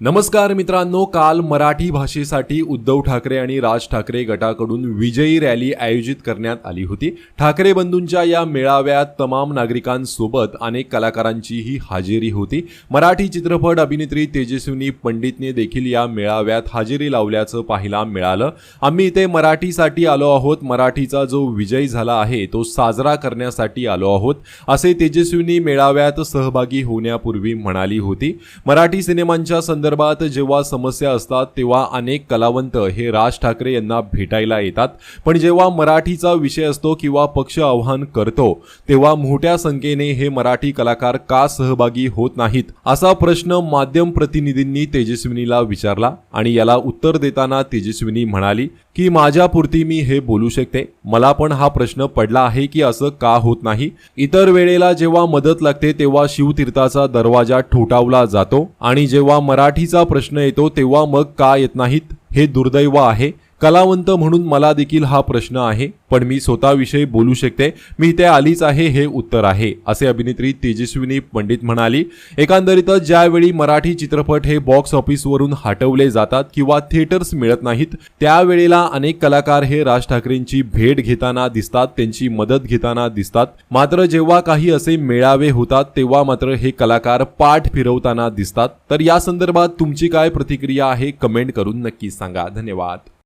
नमस्कार मित्रांनो काल मराठी भाषेसाठी उद्धव ठाकरे आणि राज ठाकरे गटाकडून विजयी रॅली आयोजित करण्यात आली होती. ठाकरे बंधूंच्या या मेळाव्यात तमाम नागरिकांसोबत अनेक कलाकारांचीही हजेरी होती. मराठी चित्रपट अभिनेत्री तेजस्विनी पंडितने देखील या मेळाव्यात हजेरी लावल्याचं पाहायला मिळालं. आम्ही इथे मराठीसाठी आलो आहोत. मराठीचा जो विजय झाला आहे तो साजरा करण्यासाठी आलो आहोत असे तेजस्विनी मेळाव्यात सहभागी होण्यापूर्वी म्हणाली होती. मराठी सिनेमांच्या संदर्भात जेव्हा समस्या असतात तेव्हा अनेक कलावंत हे राज ठाकरे यांना भेटायला येतात. पण जेव्हा मराठीचा विषय असतो किंवा पक्ष आव्हान करतो तेव्हा मोठ्या संख्येने हे मराठी कलाकार का सहभागी होत नाहीत? असा प्रश्न माध्यम प्रतिनिधींनी तेजस्विनीला विचारला आणि याला उत्तर देताना तेजस्विनी म्हणाली की माझ्यापुरती मी हे बोलू शकते? मला पण हा प्रश्न पडला आहे की असं का होत नाही? इतर वेळेला जेव्हा मदत लागते तेव्हा शिवतीर्थाचा दरवाजा ठोठावला जातो आणि जेव्हा मराठीचा प्रश्न येतो तेव्हा मग का येत नाहीत? हे दुर्दैव आहे. कलावंत म्हणून मला देखील हा प्रश्न आहे पण मी स्वतःविषयी बोलू शकते. मी इथे आलीच आहे हे उत्तर आहे असे अभिनेत्री तेजस्विनी पंडित म्हणाली. एकंदरीतच ज्यावेळी मराठी चित्रपट हे बॉक्स ऑफिसवरून हटवले जातात किंवा थिएटर्स मिळत नाहीत त्यावेळेला अनेक कलाकार हे राज ठाकरेंची भेट घेताना दिसतात त्यांची मदत घेताना दिसतात. मात्र जेव्हा काही असे मेळावे होतात तेव्हा मात्र हे कलाकार पाठ फिरवताना दिसतात. तर या संदर्भात तुमची काय प्रतिक्रिया आहे कमेंट करून नक्की सांगा. धन्यवाद.